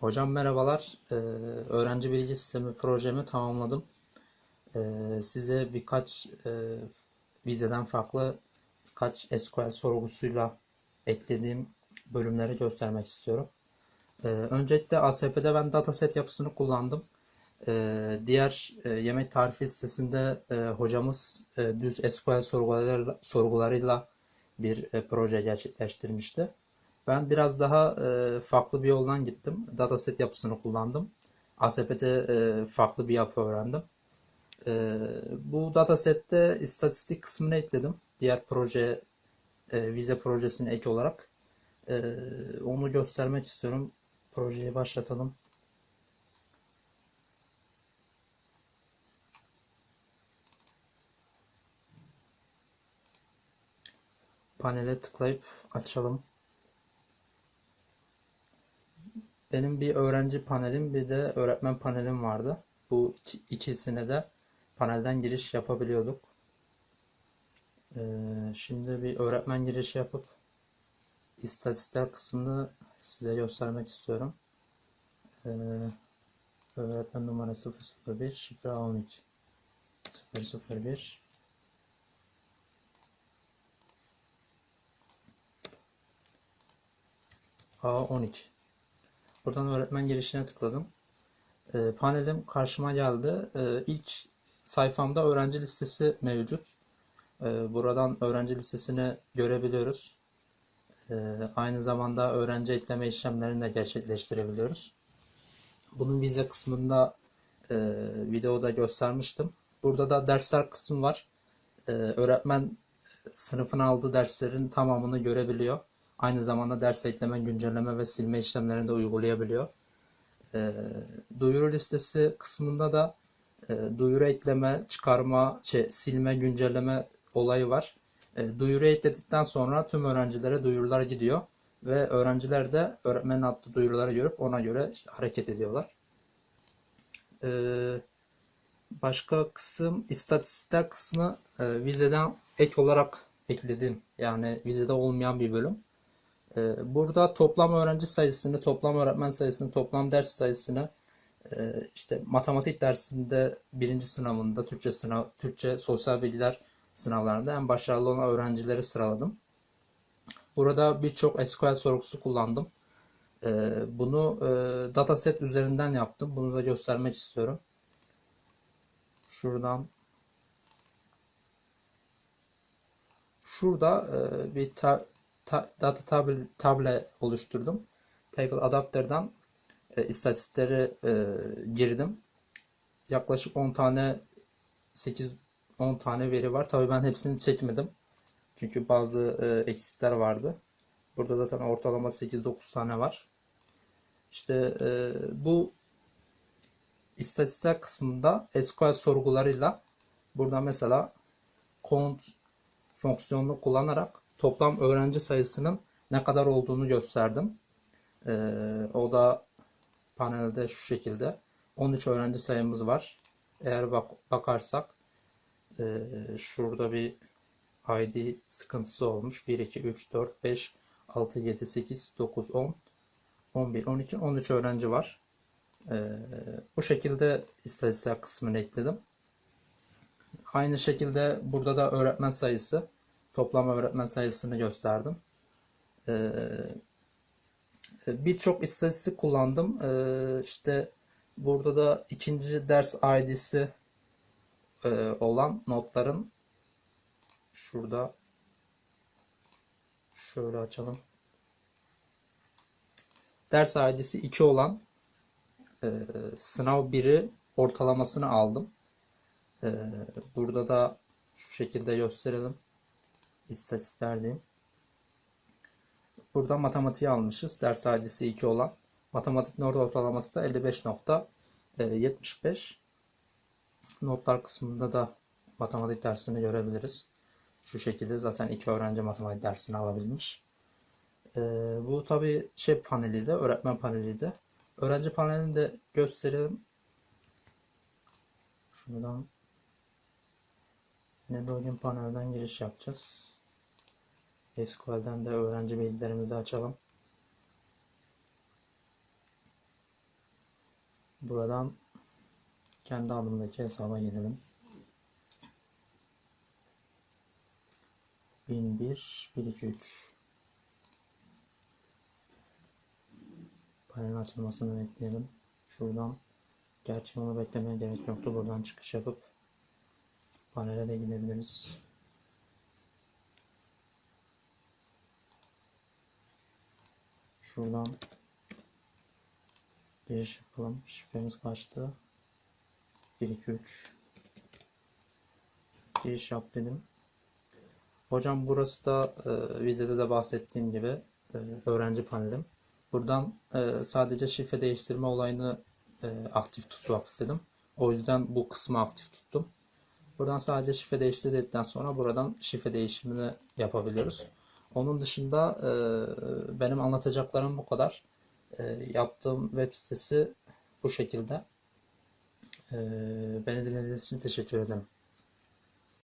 Hocam merhabalar. Ee, öğrenci bilgi sistemi projemi tamamladım. Ee, size birkaç e, vizeden farklı birkaç SQL sorgusuyla eklediğim bölümleri göstermek istiyorum. Ee, öncelikle ASP'de ben dataset yapısını kullandım. Ee, diğer e, yemek tarifi sitesinde e, hocamız e, düz SQL sorgularıyla, sorgularıyla bir e, proje gerçekleştirmişti. Ben biraz daha e, farklı bir yoldan gittim. Dataset yapısını kullandım. ASP'de e, farklı bir yapı öğrendim. E, bu datasette istatistik kısmını ekledim. Diğer proje, e, vize projesine ek olarak. E, onu göstermek istiyorum. Projeyi başlatalım. Panele tıklayıp açalım. Benim bir öğrenci panelim bir de öğretmen panelim vardı. Bu ikisine de panelden giriş yapabiliyorduk. Ee, şimdi bir öğretmen girişi yapıp istatistikler kısmını size göstermek istiyorum. Ee, öğretmen numarası 001 şifre 12 001 A12 Buradan öğretmen girişine tıkladım. E, panelim karşıma geldi. E, ilk sayfamda öğrenci listesi mevcut. E, buradan öğrenci listesini görebiliyoruz. E, aynı zamanda öğrenci ekleme işlemlerini de gerçekleştirebiliyoruz. Bunun vize kısmında e, videoda göstermiştim. Burada da dersler kısmı var. E, öğretmen sınıfın aldığı derslerin tamamını görebiliyor. Aynı zamanda ders ekleme, güncelleme ve silme işlemlerini de uygulayabiliyor. E, duyuru listesi kısmında da e, duyuru ekleme, çıkarma, şey, silme, güncelleme olayı var. E, duyuru ekledikten sonra tüm öğrencilere duyurular gidiyor ve öğrenciler de öğretmenin attığı duyuruları görüp ona göre işte hareket ediyorlar. E, başka kısım istatistikler kısmı e, vizeden ek olarak ekledim. Yani vizede olmayan bir bölüm. Ee, burada toplam öğrenci sayısını, toplam öğretmen sayısını, toplam ders sayısını e, işte matematik dersinde birinci sınavında Türkçe sınav, Türkçe sosyal bilgiler sınavlarında en başarılı olan öğrencileri sıraladım. Burada birçok SQL sorgusu kullandım. Ee, bunu e, dataset üzerinden yaptım. Bunu da göstermek istiyorum. Şuradan şurada e, bir data table, table oluşturdum. Table Adapter'dan e, istatistikleri e, girdim. Yaklaşık 10 tane 8 10 tane veri var. Tabii ben hepsini çekmedim. Çünkü bazı e, eksikler vardı. Burada zaten ortalama 8-9 tane var. İşte e, bu istatistikler kısmında SQL sorgularıyla burada mesela count fonksiyonunu kullanarak toplam öğrenci sayısının ne kadar olduğunu gösterdim. Ee, o da panelde şu şekilde. 13 öğrenci sayımız var. Eğer bak bakarsak e, şurada bir ID sıkıntısı olmuş. 1, 2, 3, 4, 5, 6, 7, 8, 9, 10, 11, 12, 13 öğrenci var. Ee, bu şekilde istatistik kısmını ekledim. Aynı şekilde burada da öğretmen sayısı toplam öğretmen sayısını gösterdim. Ee, Birçok istatistik kullandım. Ee, işte burada da ikinci ders ID'si e, olan notların şurada şöyle açalım. Ders ID'si 2 olan e, sınav 1'i ortalamasını aldım. E, burada da şu şekilde gösterelim istatistiklerdeyim. Burada matematiği almışız. Ders hadisi 2 olan. Matematik not ortalaması da 55.75. Notlar kısmında da matematik dersini görebiliriz. Şu şekilde zaten iki öğrenci matematik dersini alabilmiş. Ee, bu tabi şey paneliydi, öğretmen paneliydi. Öğrenci panelini de gösterelim. Şuradan yine login panelden giriş yapacağız. SQL'den de öğrenci bilgilerimizi açalım. Buradan kendi adımdaki hesaba gelelim. 1001 123 Panelin açılmasını bekleyelim. Şuradan gerçi onu beklemeye gerek yoktu. Buradan çıkış yapıp panele de gidebiliriz. Şuradan giriş yapalım. Şifremiz kaçtı? 1 2 3 Giriş yap dedim. Hocam burası da e, vizede de bahsettiğim gibi e, öğrenci panelim. Buradan e, sadece şifre değiştirme olayını e, aktif tutmak istedim. O yüzden bu kısmı aktif tuttum. Buradan sadece şifre değiştir sonra buradan şifre değişimini yapabiliyoruz. Onun dışında e, benim anlatacaklarım bu kadar. E, yaptığım web sitesi bu şekilde. E, beni dinlediğiniz için teşekkür ederim.